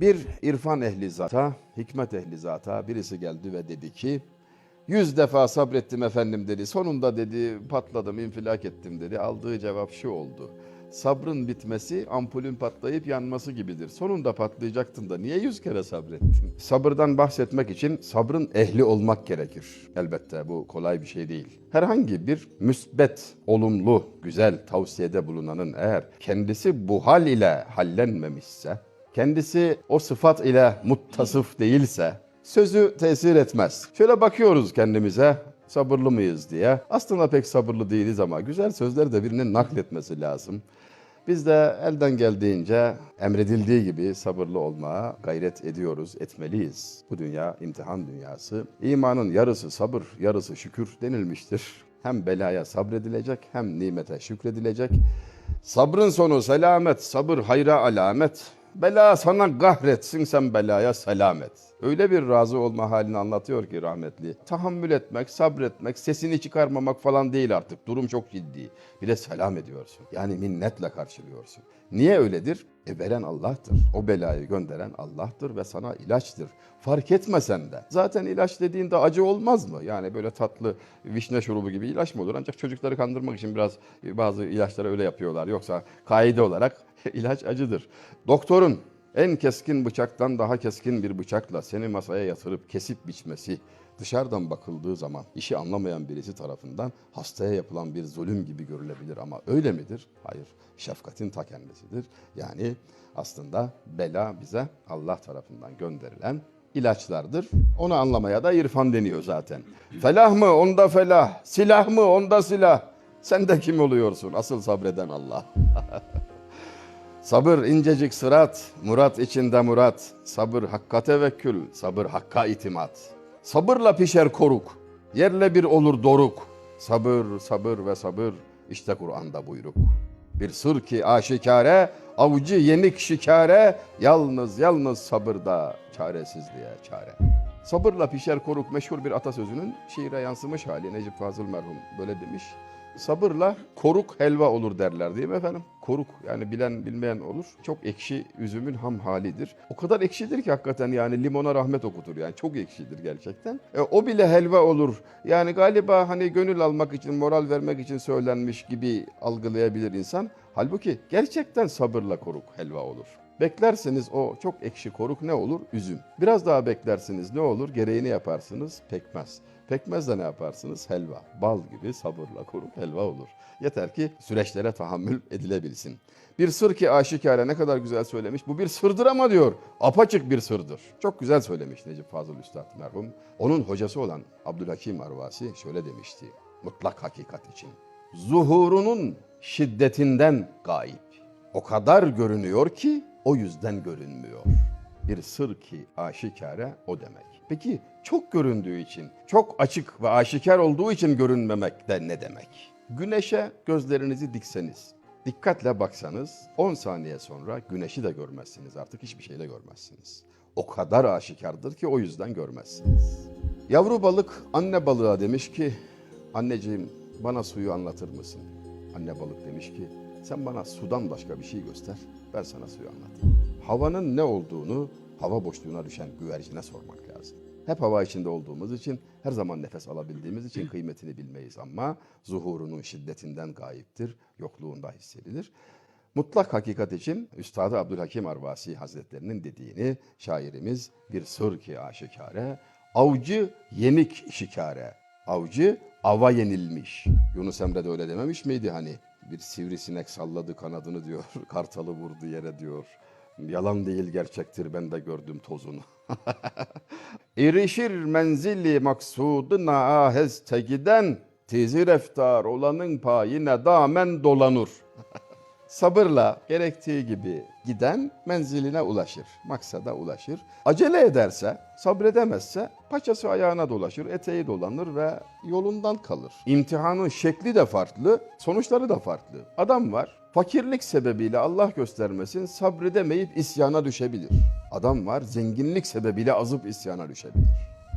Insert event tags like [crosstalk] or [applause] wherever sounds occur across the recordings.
Bir irfan ehli zata, hikmet ehli zata birisi geldi ve dedi ki, yüz defa sabrettim efendim dedi. Sonunda dedi patladım, infilak ettim dedi. Aldığı cevap şu oldu. Sabrın bitmesi ampulün patlayıp yanması gibidir. Sonunda patlayacaktın da niye yüz kere sabrettin? Sabırdan bahsetmek için sabrın ehli olmak gerekir. Elbette bu kolay bir şey değil. Herhangi bir müsbet, olumlu, güzel tavsiyede bulunanın eğer kendisi bu hal ile hallenmemişse, kendisi o sıfat ile muttasıf değilse sözü tesir etmez. Şöyle bakıyoruz kendimize sabırlı mıyız diye. Aslında pek sabırlı değiliz ama güzel sözler de birinin nakletmesi lazım. Biz de elden geldiğince emredildiği gibi sabırlı olmaya gayret ediyoruz, etmeliyiz. Bu dünya imtihan dünyası. İmanın yarısı sabır, yarısı şükür denilmiştir. Hem belaya sabredilecek hem nimete şükredilecek. Sabrın sonu selamet, sabır hayra alamet. Bela sana kahretsin sen belaya selamet. Öyle bir razı olma halini anlatıyor ki rahmetli. Tahammül etmek, sabretmek, sesini çıkarmamak falan değil artık. Durum çok ciddi. Bir de selam ediyorsun. Yani minnetle karşılıyorsun. Niye öyledir? E veren Allah'tır. O belayı gönderen Allah'tır ve sana ilaçtır. Fark etmesen de. Zaten ilaç dediğinde acı olmaz mı? Yani böyle tatlı vişne şurubu gibi ilaç mı olur? Ancak çocukları kandırmak için biraz bazı ilaçları öyle yapıyorlar. Yoksa kaide olarak [laughs] ilaç acıdır. Doktorun en keskin bıçaktan daha keskin bir bıçakla seni masaya yatırıp kesip biçmesi dışarıdan bakıldığı zaman işi anlamayan birisi tarafından hastaya yapılan bir zulüm gibi görülebilir ama öyle midir? Hayır. Şefkatin ta kendisidir. Yani aslında bela bize Allah tarafından gönderilen ilaçlardır. Onu anlamaya da irfan deniyor zaten. Felah mı? Onda felah. Silah mı? Onda silah. Sen de kim oluyorsun? Asıl sabreden Allah. [laughs] Sabır incecik sırat, murat içinde murat. Sabır hakka tevekkül, sabır hakka itimat. Sabırla pişer koruk, yerle bir olur doruk. Sabır, sabır ve sabır, işte Kur'an'da buyruk. Bir sır ki aşikare, avcı yenik şikare, yalnız yalnız sabırda çaresizliğe çare. Sabırla pişer koruk meşhur bir atasözünün şiire yansımış hali Necip Fazıl merhum böyle demiş. Sabırla koruk helva olur derler değil mi efendim? Koruk yani bilen bilmeyen olur. Çok ekşi üzümün ham halidir. O kadar ekşidir ki hakikaten yani limona rahmet okutur yani çok ekşidir gerçekten. E, o bile helva olur. Yani galiba hani gönül almak için, moral vermek için söylenmiş gibi algılayabilir insan. Halbuki gerçekten sabırla koruk helva olur. Beklerseniz o çok ekşi koruk ne olur? Üzüm. Biraz daha beklersiniz ne olur? Gereğini yaparsınız pekmez. Pekmezle ne yaparsınız? Helva. Bal gibi sabırla koruk helva olur. Yeter ki süreçlere tahammül edilebilsin. Bir sır ki aşikare ne kadar güzel söylemiş. Bu bir sırdır ama diyor. Apaçık bir sırdır. Çok güzel söylemiş Necip Fazıl Üstad merhum. Onun hocası olan Abdülhakim Arvasi şöyle demişti. Mutlak hakikat için. Zuhurunun şiddetinden gayip. O kadar görünüyor ki o yüzden görünmüyor. Bir sır ki aşikare o demek. Peki çok göründüğü için, çok açık ve aşikar olduğu için görünmemek de ne demek? Güneşe gözlerinizi dikseniz, dikkatle baksanız 10 saniye sonra güneşi de görmezsiniz artık hiçbir şey de görmezsiniz. O kadar aşikardır ki o yüzden görmezsiniz. Yavru balık anne balığa demiş ki, anneciğim bana suyu anlatır mısın? Anne balık demiş ki, sen bana sudan başka bir şey göster, ben sana suyu anlatayım. Havanın ne olduğunu hava boşluğuna düşen güvercine sormak lazım. Hep hava içinde olduğumuz için, her zaman nefes alabildiğimiz için kıymetini bilmeyiz ama zuhurunun şiddetinden gayiptir, yokluğunda hissedilir. Mutlak hakikat için Üstadı Abdülhakim Arvasi Hazretlerinin dediğini şairimiz bir sır ki aşikare, avcı yenik şikare, avcı ava yenilmiş. Yunus Emre de öyle dememiş miydi hani? Bir sivrisinek salladı kanadını diyor, [laughs] kartalı vurdu yere diyor. Yalan değil gerçektir ben de gördüm tozunu. [laughs] İrişir menzili maksuduna aheste giden, tizi reftar olanın payine damen dolanur. [laughs] Sabırla gerektiği gibi giden menziline ulaşır, maksada ulaşır. Acele ederse, sabredemezse paçası ayağına dolaşır, eteği dolanır ve yolundan kalır. İmtihanın şekli de farklı, sonuçları da farklı. Adam var, fakirlik sebebiyle Allah göstermesin sabredemeyip isyana düşebilir. Adam var, zenginlik sebebiyle azıp isyana düşebilir.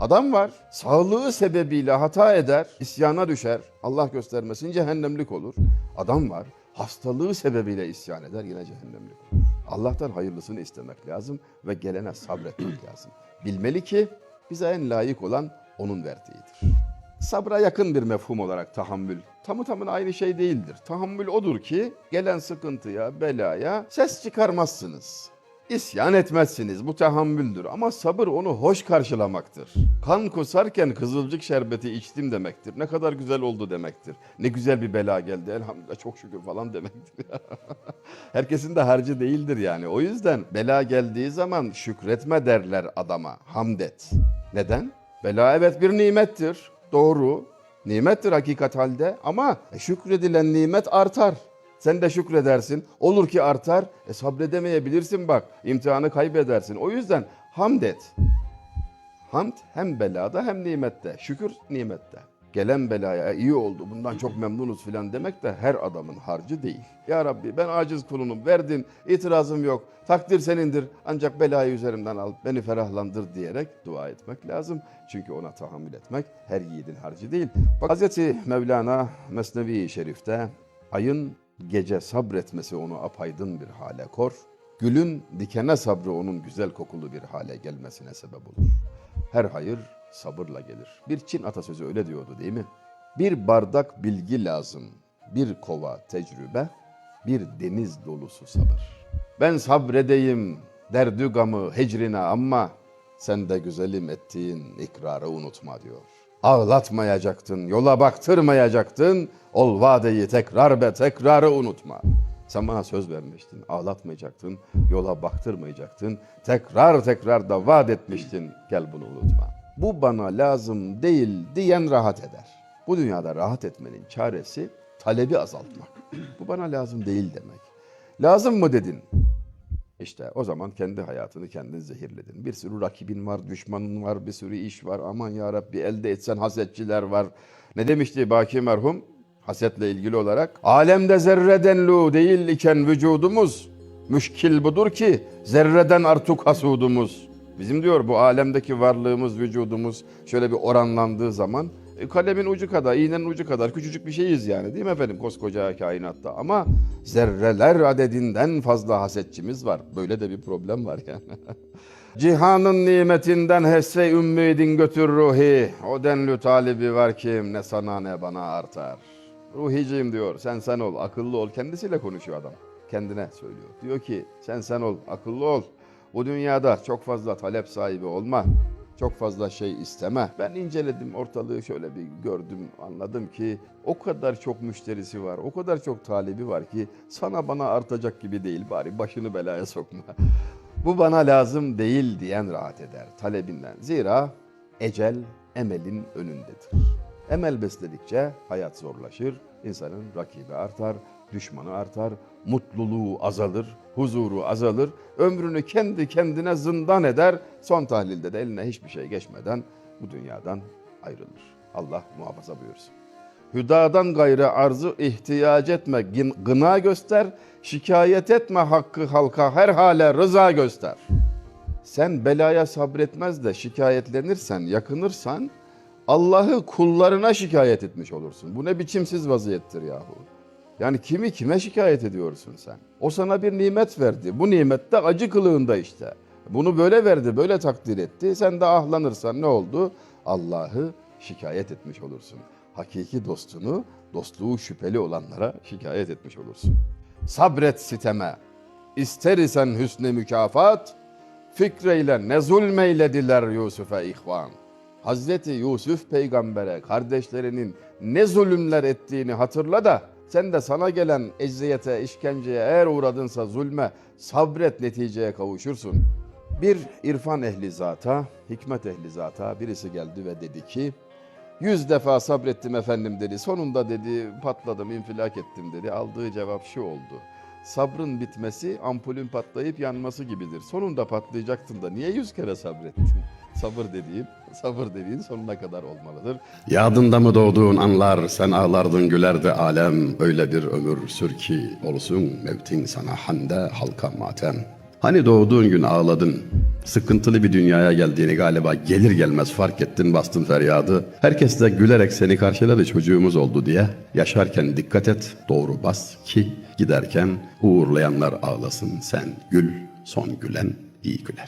Adam var, sağlığı sebebiyle hata eder, isyana düşer, Allah göstermesin cehennemlik olur. Adam var, hastalığı sebebiyle isyan eder yine cehennemlik olur. Allah'tan hayırlısını istemek lazım ve gelene sabretmek lazım. Bilmeli ki bize en layık olan onun verdiğidir. Sabra yakın bir mefhum olarak tahammül. Tamı tamına aynı şey değildir. Tahammül odur ki gelen sıkıntıya, belaya ses çıkarmazsınız. İsyan etmezsiniz. Bu tahammüldür. Ama sabır onu hoş karşılamaktır. Kan kusarken kızılcık şerbeti içtim demektir. Ne kadar güzel oldu demektir. Ne güzel bir bela geldi. Elhamdülillah çok şükür falan demektir. [laughs] Herkesin de harcı değildir yani. O yüzden bela geldiği zaman şükretme derler adama. Hamd et. Neden? Bela evet bir nimettir. Doğru. Nimettir hakikat halde ama şükredilen nimet artar. Sen de şükredersin. Olur ki artar. E sabredemeyebilirsin bak. İmtihanı kaybedersin. O yüzden hamd et. Hamd hem belada hem nimette. Şükür nimette. Gelen belaya "E, iyi oldu bundan çok memnunuz filan demek de her adamın harcı değil. Ya Rabbi ben aciz kulunum verdin itirazım yok takdir senindir ancak belayı üzerimden al beni ferahlandır diyerek dua etmek lazım. Çünkü ona tahammül etmek her yiğidin harcı değil. Bak Hazreti Mevlana Mesnevi Şerif'te ayın gece sabretmesi onu apaydın bir hale kor. Gülün dikene sabrı onun güzel kokulu bir hale gelmesine sebep olur. Her hayır sabırla gelir. Bir Çin atasözü öyle diyordu değil mi? Bir bardak bilgi lazım, bir kova tecrübe, bir deniz dolusu sabır. Ben sabredeyim derdü gamı hecrine ama sen de güzelim ettiğin ikrarı unutma diyor. Ağlatmayacaktın, yola baktırmayacaktın, ol vadeyi tekrar be tekrarı unutma. Sen bana söz vermiştin, ağlatmayacaktın, yola baktırmayacaktın, tekrar tekrar da vaat etmiştin, gel bunu unutma. Bu bana lazım değil diyen rahat eder. Bu dünyada rahat etmenin çaresi talebi azaltmak. Bu bana lazım değil demek. Lazım mı dedin? İşte o zaman kendi hayatını kendin zehirledin. Bir sürü rakibin var, düşmanın var, bir sürü iş var. Aman ya Rabbi elde etsen hasetçiler var. Ne demişti Baki merhum? Hasetle ilgili olarak. Alemde zerreden lu değil iken vücudumuz. Müşkil budur ki zerreden artık hasudumuz. Bizim diyor bu alemdeki varlığımız, vücudumuz şöyle bir oranlandığı zaman kalemin ucu kadar, iğnenin ucu kadar küçücük bir şeyiz yani değil mi efendim koskoca kainatta. Ama zerreler adedinden fazla hasetçimiz var. Böyle de bir problem var yani. [laughs] Cihanın nimetinden hesse ümmidin götür ruhi. O denli talibi var kim ne sana ne bana artar. Ruhiciyim diyor sen sen ol akıllı ol. Kendisiyle konuşuyor adam. Kendine söylüyor. Diyor ki sen sen ol akıllı ol. Bu dünyada çok fazla talep sahibi olma. Çok fazla şey isteme. Ben inceledim ortalığı şöyle bir gördüm anladım ki o kadar çok müşterisi var. O kadar çok talebi var ki sana bana artacak gibi değil bari başını belaya sokma. Bu bana lazım değil diyen rahat eder talebinden. Zira ecel emelin önündedir. Emel besledikçe hayat zorlaşır, insanın rakibi artar, düşmanı artar, mutluluğu azalır, huzuru azalır, ömrünü kendi kendine zindan eder, son tahlilde de eline hiçbir şey geçmeden bu dünyadan ayrılır. Allah muhafaza buyursun. Hüdadan gayrı arzı ihtiyac etme, gın- gına göster, şikayet etme hakkı halka her hale rıza göster. Sen belaya sabretmez de şikayetlenirsen, yakınırsan Allah'ı kullarına şikayet etmiş olursun. Bu ne biçimsiz vaziyettir yahu. Yani kimi kime şikayet ediyorsun sen? O sana bir nimet verdi. Bu nimet de acı kılığında işte. Bunu böyle verdi, böyle takdir etti. Sen de ahlanırsan ne oldu? Allah'ı şikayet etmiş olursun. Hakiki dostunu, dostluğu şüpheli olanlara şikayet etmiş olursun. Sabret siteme. İster isen hüsne mükafat, fikreyle ne zulmeylediler Yusuf'a ihvan. Hazreti Yusuf peygambere kardeşlerinin ne zulümler ettiğini hatırla da sen de sana gelen eziyete, işkenceye eğer uğradınsa zulme sabret neticeye kavuşursun. Bir irfan ehli zata, hikmet ehli zata birisi geldi ve dedi ki Yüz defa sabrettim efendim dedi. Sonunda dedi patladım, infilak ettim dedi. Aldığı cevap şu oldu. Sabrın bitmesi ampulün patlayıp yanması gibidir. Sonunda patlayacaktın da niye yüz kere sabrettin? Sabır dediğin, sabır dediğin sonuna kadar olmalıdır. Yadında mı doğduğun anlar sen ağlardın gülerdi alem öyle bir ömür sür ki olsun mevtin sana hande halka matem. Hani doğduğun gün ağladın sıkıntılı bir dünyaya geldiğini galiba gelir gelmez fark ettin bastın feryadı. Herkes de gülerek seni karşıladı çocuğumuz oldu diye. Yaşarken dikkat et doğru bas ki Giderken uğurlayanlar ağlasın sen gül, son gülen iyi güler.